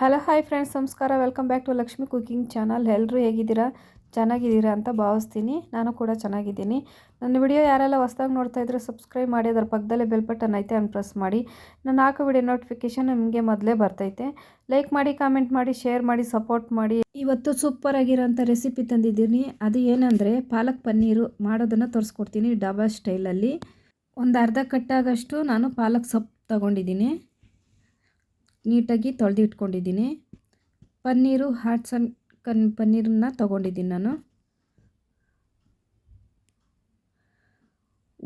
Hello, hi friends, ನಮಸ್ಕಾರ. Welcome back to Lakshmi cooking channel. ಎಲ್ಲರೂ ಹೇಗಿದ್ದೀರಾ? ಚೆನ್ನಾಗಿದ್ದೀರಾ ಅಂತ ಭಾವಿಸ್ತೀನಿ. ನಾನು ಕೂಡ ಚೆನ್ನಾಗಿದ್ದೀನಿ. ನನ್ನ ವಿಡಿಯೋ ಯಾರೆಲ್ಲ ಹೊಸ್ದಾಗಿ ನೋಡ್ತಾ ಇದ್ರೆ ಸಬ್ಸ್ಕ್ರೈಬ್ ಮಾಡಿ, ಅದರ ಪಕ್ಕದಲ್ಲೇ ಬೆಲ್ ಬಟನ್ ಐತೆ ಅನ್ ಪ್ರೆಸ್ ಮಾಡಿ. ನಾನು ಹಾಕೋ ವಿಡಿಯೋ ನೋಟಿಫಿಕೇಷನ್ ನಿಮಗೆ ಮೊದಲೇ ಬರ್ತೈತೆ. ಲೈಕ್ ಮಾಡಿ, ಕಾಮೆಂಟ್ ಮಾಡಿ, ಶೇರ್ ಮಾಡಿ, ಸಪೋರ್ಟ್ ಮಾಡಿ. ಇವತ್ತು ಸೂಪರ್ ಆಗಿರೋಂಥ ರೆಸಿಪಿ ತಂದಿದ್ದೀನಿ. ಅದು ಏನಂದರೆ, ಪಾಲಕ್ ಪನ್ನೀರು ಮಾಡೋದನ್ನು ತೋರಿಸ್ಕೊಡ್ತೀನಿ ಡಬಾ ಸ್ಟೈಲಲ್ಲಿ. ಒಂದು ಅರ್ಧ ಕಟ್ಟಾಗಷ್ಟು ನಾನು ಪಾಲಕ್ ಸೊಪ್ಪು ತಗೊಂಡಿದ್ದೀನಿ. ನೀಟಾಗಿ ತೊಳೆದು ಇಟ್ಕೊಂಡಿದ್ದೀನಿ. ಪನ್ನೀರು ಹಾಟ್ಸನ್ ಕನ್ ಪನ್ನೀರನ್ನ ತೊಗೊಂಡಿದ್ದೀನಿ ನಾನು.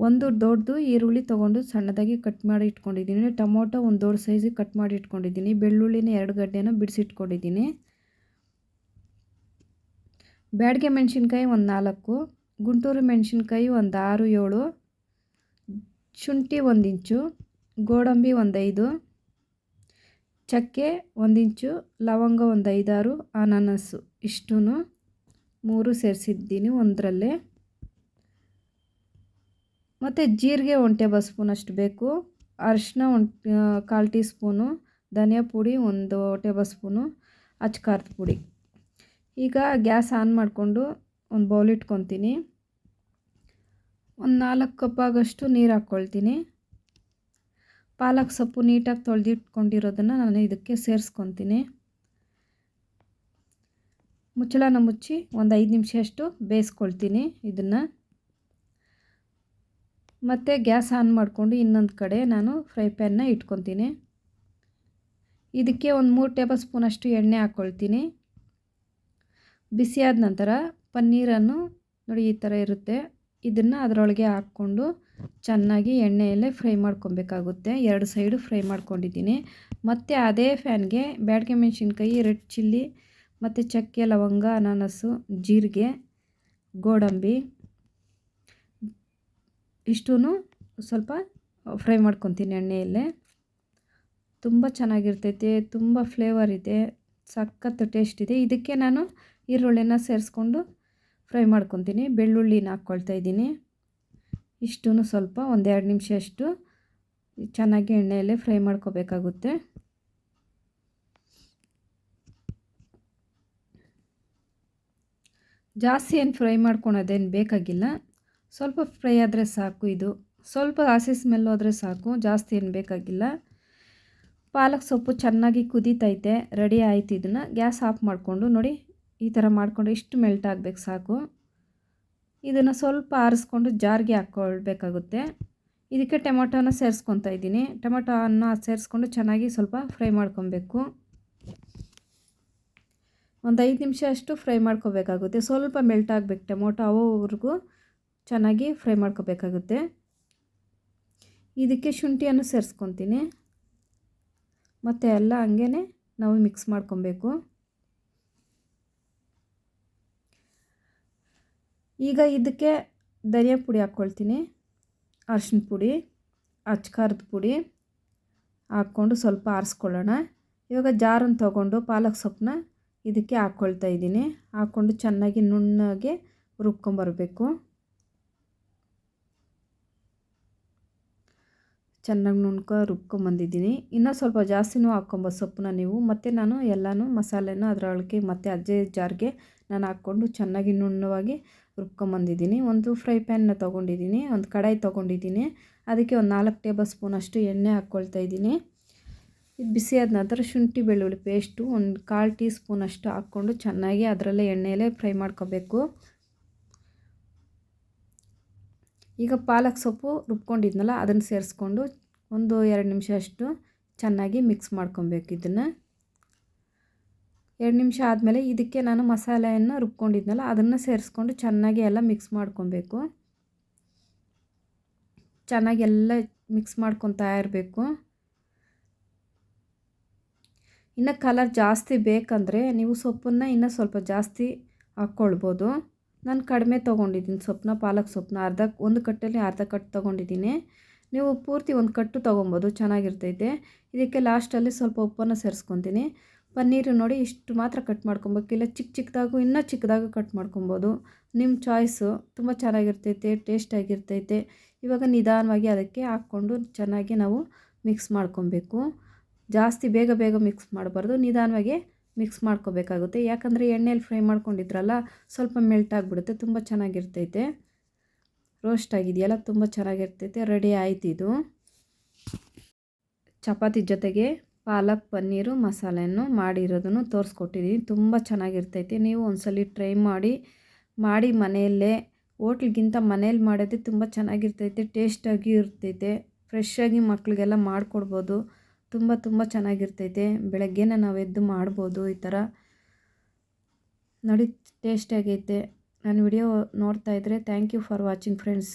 ಒಂದು ದೊಡ್ಡದು ಈರುಳ್ಳಿ ತೊಗೊಂಡು ಸಣ್ಣದಾಗಿ ಕಟ್ ಮಾಡಿ ಇಟ್ಕೊಂಡಿದ್ದೀನಿ. ಟೊಮೊಟೊ ಒಂದು ದೊಡ್ಡ ಸೈಜಿಗೆ ಕಟ್ ಮಾಡಿ ಇಟ್ಕೊಂಡಿದ್ದೀನಿ. ಬೆಳ್ಳುಳ್ಳಿನ ಎರಡು ಗಡ್ಡೆನ ಬಿಡಿಸಿಟ್ಕೊಂಡಿದ್ದೀನಿ. ಬ್ಯಾಡಿಗೆ ಮೆಣಸಿನ್ಕಾಯಿ ಒಂದು ನಾಲ್ಕು, ಗುಂಟೂರು ಮೆಣಸಿನ್ಕಾಯಿ ಒಂದು ಆರು, ಏಳು, ಶುಂಠಿ ಒಂದು ಇಂಚು, ಗೋಡಂಬಿ ಒಂದು ಐದು ಚಕ್ಕೆ ಒಂದಿಂಚು, ಲವಂಗ ಒಂದು ಐದಾರು ಅನಾನಸ್ಸು ಇಷ್ಟೂ ಮೂರು ಸೇರಿಸಿದ್ದೀನಿ ಒಂದರಲ್ಲೇ. ಮತ್ತು ಜೀರಿಗೆ ಒಂದು ಟೇಬಲ್ ಸ್ಪೂನ್ ಅಷ್ಟು ಬೇಕು. ಅರಿಶಿನ ಒಂದು ಕಾಲು ಟೀ ಸ್ಪೂನು, ಧನಿಯಾ ಪುಡಿ ಒಂದು ಟೇಬಲ್ ಸ್ಪೂನು ಅಚ್ಕಾರದ ಪುಡಿ. ಈಗ ಗ್ಯಾಸ್ ಆನ್ ಮಾಡಿಕೊಂಡು ಒಂದು ಬೌಲ್ ಇಟ್ಕೊತೀನಿ. ಒಂದು ನಾಲ್ಕು ಕಪ್ ಆಗೋಷ್ಟು ನೀರು ಹಾಕ್ಕೊಳ್ತೀನಿ ಪಾಲಕ್ ಸೊಪ್ಪು ನೀಟಾಗಿ ತೊಳೆದಿಟ್ಕೊಂಡಿರೋದನ್ನು ನಾನು ಇದಕ್ಕೆ ಸೇರಿಸ್ಕೊತೀನಿ. ಮುಚ್ಚಳನ ಮುಚ್ಚಿ ಒಂದು ಐದು ನಿಮಿಷ ಅಷ್ಟು ಬೇಯಿಸ್ಕೊಳ್ತೀನಿ ಇದನ್ನು. ಮತ್ತು ಗ್ಯಾಸ್ ಆನ್ ಮಾಡಿಕೊಂಡು ಇನ್ನೊಂದು ಕಡೆ ನಾನು ಫ್ರೈ ಪ್ಯಾನ್ನ ಇಟ್ಕೊತೀನಿ. ಇದಕ್ಕೆ ಒಂದು ಮೂರು ಟೇಬಲ್ ಸ್ಪೂನಷ್ಟು ಎಣ್ಣೆ ಹಾಕ್ಕೊಳ್ತೀನಿ ಬಿಸಿಯಾದ ನಂತರ ಪನ್ನೀರನ್ನು ನೋಡಿ ಈ ಥರ ಇರುತ್ತೆ. ಇದನ್ನು ಅದರೊಳಗೆ ಹಾಕ್ಕೊಂಡು ಚೆನ್ನಾಗಿ ಎಣ್ಣೆಯಲ್ಲೇ ಫ್ರೈ ಮಾಡ್ಕೊಬೇಕಾಗುತ್ತೆ. ಎರಡು ಸೈಡು ಫ್ರೈ ಮಾಡ್ಕೊಂಡಿದ್ದೀನಿ. ಮತ್ತು ಅದೇ ಫ್ಯಾನ್ಗೆ ಬ್ಯಾಡ್ಗೆ ಮೆಣಸಿನ್ಕಾಯಿ, ರೆಡ್ ಚಿಲ್ಲಿ, ಮತ್ತು ಚಕ್ಕೆ, ಲವಂಗ, ಅನಾನಸು, ಜೀರಿಗೆ, ಗೋಡಂಬಿ ಇಷ್ಟೂ ಸ್ವಲ್ಪ ಫ್ರೈ ಮಾಡ್ಕೊತೀನಿ ಎಣ್ಣೆಯಲ್ಲೇ. ತುಂಬ ಚೆನ್ನಾಗಿರ್ತೈತೆ, ತುಂಬ ಫ್ಲೇವರ್ ಇದೆ ಸಖತ್ತು ಟೇಸ್ಟ್ ಇದೆ. ಇದಕ್ಕೆ ನಾನು ಈರುಳ್ಳಿನ ಸೇರಿಸ್ಕೊಂಡು ಫ್ರೈ ಮಾಡ್ಕೊತೀನಿ. ಬೆಳ್ಳುಳ್ಳಿನ ಹಾಕ್ಕೊಳ್ತಾ ಇದ್ದೀನಿ. ಇಷ್ಟೂ ಸ್ವಲ್ಪ ಒಂದೆರಡು ನಿಮಿಷ ಅಷ್ಟು ಚೆನ್ನಾಗಿ ಎಣ್ಣೆಯಲ್ಲೇ ಫ್ರೈ ಮಾಡ್ಕೋಬೇಕಾಗುತ್ತೆ. ಜಾಸ್ತಿ ಏನು ಫ್ರೈ ಮಾಡ್ಕೊಳೋದೇನು ಬೇಕಾಗಿಲ್ಲ. ಸ್ವಲ್ಪ ಫ್ರೈ ಆದರೆ ಸಾಕು ಇದು. ಸ್ವಲ್ಪ ಹಸಿ ಸ್ಮೆಲ್ ಹೋದರೆ ಸಾಕು, ಜಾಸ್ತಿ ಏನು ಬೇಕಾಗಿಲ್ಲ. ಪಾಲಕ್ ಸೊಪ್ಪು ಚೆನ್ನಾಗಿ ಕುದೀತೈತೆ, ರೆಡಿ ಆಯ್ತು ಇದನ್ನು. ಗ್ಯಾಸ್ ಆಫ್ ಮಾಡಿಕೊಂಡು ನೋಡಿ, ಈ ಥರ ಮಾಡಿಕೊಂಡು ಇಷ್ಟು ಮೆಲ್ಟ್ ಆಗಬೇಕು ಸಾಕು. ಇದನ್ನು ಸ್ವಲ್ಪ ಆರಿಸ್ಕೊಂಡು ಜಾರ್ಗೆ ಹಾಕ್ಕೊಳ್ಬೇಕಾಗುತ್ತೆ ಇದಕ್ಕೆ ಟೊಮೊಟೊನ ಸೇರಿಸ್ಕೊತಾ ಇದ್ದೀನಿ. ಟೊಮೊಟೊನ ಸೇರಿಸ್ಕೊಂಡು ಚೆನ್ನಾಗಿ ಸ್ವಲ್ಪ ಫ್ರೈ ಮಾಡ್ಕೊಬೇಕು. ಒಂದು ಐದು ನಿಮಿಷ ಅಷ್ಟು ಫ್ರೈ ಮಾಡ್ಕೋಬೇಕಾಗುತ್ತೆ. ಸ್ವಲ್ಪ ಮೆಲ್ಟ್ ಆಗಬೇಕು ಟೊಮೊಟೊ ಅವೋವರೆಗೂ ಚೆನ್ನಾಗಿ ಫ್ರೈ ಮಾಡ್ಕೋಬೇಕಾಗುತ್ತೆ. ಇದಕ್ಕೆ ಶುಂಠಿಯನ್ನು ಸೇರಿಸ್ಕೊತೀನಿ. ಮತ್ತು ಎಲ್ಲ ಹಂಗೇ ನಾವು ಮಿಕ್ಸ್ ಮಾಡ್ಕೊಬೇಕು. ಈಗ ಇದಕ್ಕೆ ಧನಿಯಾ ಪುಡಿ ಹಾಕ್ಕೊಳ್ತೀನಿ ಅರ್ಶಿನ ಪುಡಿ, ಅಚ್ಕಾರದ ಪುಡಿ ಹಾಕ್ಕೊಂಡು ಸ್ವಲ್ಪ ಆರಿಸ್ಕೊಳ್ಳೋಣ. ಇವಾಗ ಜಾರನ್ನು ತೊಗೊಂಡು ಪಾಲಕ್ ಸೊಪ್ಪನ್ನ ಇದಕ್ಕೆ ಹಾಕ್ಕೊಳ್ತಾ ಇದ್ದೀನಿ. ಹಾಕ್ಕೊಂಡು ಚೆನ್ನಾಗಿ ನುಣ್ಣಗೆ ರುಬ್ಕೊಂಬರಬೇಕು. ಚೆನ್ನಾಗಿ ನುಣ್ಕೊ ರುಬ್ಕೊಂಬಂದಿದ್ದೀನಿ. ಇನ್ನೂ ಸ್ವಲ್ಪ ಜಾಸ್ತಿನೂ ಹಾಕ್ಕೊಂಬೋದು ಸೊಪ್ಪನ್ನ ನೀವು. ಮತ್ತು ನಾನು ಎಲ್ಲನೂ ಮಸಾಲೆನ ಅದರೊಳಗೆ ಮತ್ತು ಅಜ್ಜೆ ಜಾರ್ಗೆ ನಾನು ಹಾಕ್ಕೊಂಡು ಚೆನ್ನಾಗಿ ನುಣ್ಣವಾಗಿ ರುಬ್ಕೊಂಬಂದಿದ್ದೀನಿ. ಒಂದು ಫ್ರೈ ಪ್ಯಾನ್ನ ತೊಗೊಂಡಿದ್ದೀನಿ, ಒಂದು ಕಡಾಯಿ ತೊಗೊಂಡಿದ್ದೀನಿ. ಅದಕ್ಕೆ ಒಂದು ನಾಲ್ಕು ಟೇಬಲ್ ಸ್ಪೂನ್ ಅಷ್ಟು ಎಣ್ಣೆ ಹಾಕ್ಕೊಳ್ತಾ ಇದ್ದೀನಿ. ಇದು ಬಿಸಿಯಾದ ನಂತರ ಶುಂಠಿ ಬೆಳ್ಳುಳ್ಳಿ ಪೇಸ್ಟು ಒಂದು ಕಾಲು ಟೀ ಸ್ಪೂನ್ ಅಷ್ಟು ಹಾಕ್ಕೊಂಡು ಚೆನ್ನಾಗಿ ಅದರಲ್ಲೇ ಎಣ್ಣೆಯಲ್ಲೇ ಫ್ರೈ ಮಾಡ್ಕೋಬೇಕು. ಈಗ ಪಾಲಕ್ ಸೊಪ್ಪು ರುಬ್ಕೊಂಡಿದ್ನಲ್ಲ, ಅದನ್ನು ಸೇರಿಸ್ಕೊಂಡು ಒಂದು ಎರಡು ನಿಮಿಷ ಅಷ್ಟು ಚೆನ್ನಾಗಿ ಮಿಕ್ಸ್ ಮಾಡ್ಕೊಬೇಕು ಇದನ್ನು. ಎರಡು ನಿಮಿಷ ಆದಮೇಲೆ ಇದಕ್ಕೆ ನಾನು ಮಸಾಲೆಯನ್ನು ರುಬ್ಕೊಂಡಿದ್ನಲ್ಲ, ಅದನ್ನು ಸೇರಿಸ್ಕೊಂಡು ಚೆನ್ನಾಗಿ ಎಲ್ಲ ಮಿಕ್ಸ್ ಮಾಡ್ಕೊಬೇಕು. ಚೆನ್ನಾಗಿ ಎಲ್ಲ ಮಿಕ್ಸ್ ಮಾಡ್ಕೊತಾ ಇರಬೇಕು. ಇನ್ನು ಕಲರ್ ಜಾಸ್ತಿ ಬೇಕಂದರೆ ನೀವು ಸೊಪ್ಪನ್ನು ಇನ್ನೂ ಸ್ವಲ್ಪ ಜಾಸ್ತಿ ಹಾಕ್ಕೊಳ್ಬೋದು. ನಾನು ಕಡಿಮೆ ತೊಗೊಂಡಿದ್ದೀನಿ ಸೊಪ್ಪನ್ನ ಪಾಲಕ್ ಸೊಪ್ಪನ್ನ ಅರ್ಧ ಒಂದು ಕಟ್ಟಲ್ಲಿ ಅರ್ಧ ಕಟ್ಟು ತೊಗೊಂಡಿದ್ದೀನಿ. ನೀವು ಪೂರ್ತಿ ಒಂದು ಕಟ್ಟು ತೊಗೊಬೋದು, ಚೆನ್ನಾಗಿರ್ತೈತೆ. ಇದಕ್ಕೆ ಲಾಸ್ಟಲ್ಲಿ ಸ್ವಲ್ಪ ಉಪ್ಪನ್ನು ಸೇರಿಸ್ಕೊತೀನಿ. ಪನ್ನೀರು ನೋಡಿ ಇಷ್ಟು ಮಾತ್ರ ಕಟ್ ಮಾಡ್ಕೊಬೇಕು. ಇಲ್ಲ ಚಿಕ್ಕ ಚಿಕ್ಕದಾಗೂ ಇನ್ನೂ ಚಿಕ್ಕದಾಗೂ ಕಟ್ ಮಾಡ್ಕೊಬೋದು. ನಿಮ್ಮ ಚಾಯ್ಸು ತುಂಬ ಚೆನ್ನಾಗಿರ್ತೈತೆ ಟೇಸ್ಟಾಗಿರ್ತೈತೆ ಇವಾಗ ನಿಧಾನವಾಗಿ ಅದಕ್ಕೆ ಹಾಕ್ಕೊಂಡು ಚೆನ್ನಾಗಿ ನಾವು ಮಿಕ್ಸ್ ಮಾಡ್ಕೊಬೇಕು. ಜಾಸ್ತಿ ಬೇಗ ಬೇಗ ಮಿಕ್ಸ್ ಮಾಡಬಾರ್ದು. ನಿಧಾನವಾಗಿ ಮಿಕ್ಸ್ ಮಾಡ್ಕೋಬೇಕಾಗುತ್ತೆ. ಯಾಕಂದರೆ ಎಣ್ಣೆಲಿ ಫ್ರೈ ಮಾಡ್ಕೊಂಡಿದ್ರಲ್ಲ, ಸ್ವಲ್ಪ ಮೆಲ್ಟ್ ಆಗಿಬಿಡುತ್ತೆ. ತುಂಬ ಚೆನ್ನಾಗಿರ್ತೈತೆ. ರೋಸ್ಟ್ ಆಗಿದೆಯಲ್ಲ, ತುಂಬ ಚೆನ್ನಾಗಿರ್ತೈತೆ. ರೆಡಿ ಆಯ್ತು ಇದು ಚಪಾತಿ ಜೊತೆಗೆ ಪಾಲಕ್, ಪನ್ನೀರು, ಮಸಾಲೆಯನ್ನು ಮಾಡಿರೋದನ್ನು ತೋರಿಸ್ಕೊಟ್ಟಿದ್ದೀನಿ ತುಂಬ ಚೆನ್ನಾಗಿರ್ತೈತಿ. ನೀವು ಒಂದ್ಸಲ ಟ್ರೈ ಮಾಡಿ ಮಾಡಿ ಮನೆಯಲ್ಲೇ, ಹೋಟ್ಲ್ಗಿಂತ ಮನೇಲಿ ಮಾಡೋದೇ ತುಂಬ ಚೆನ್ನಾಗಿರ್ತೈತೆ, ಟೇಸ್ಟಾಗಿ ಇರ್ತೈತೆ. ಫ್ರೆಶ್ಶಾಗಿ ಮಕ್ಕಳಿಗೆಲ್ಲ ಮಾಡಿಕೊಡ್ಬೋದು. ತುಂಬ ತುಂಬ ಚೆನ್ನಾಗಿರ್ತೈತೆ. ಬೆಳಗ್ಗೆನೇ ನಾವು ಎದ್ದು ಮಾಡ್ಬೋದು ಈ ಥರ. ನೋಡಿ, ಟೇಸ್ಟಾಗೈತೆ. ನಾನು ವಿಡಿಯೋ ನೋಡ್ತಾ ಇದ್ದರೆ thank you for watching friends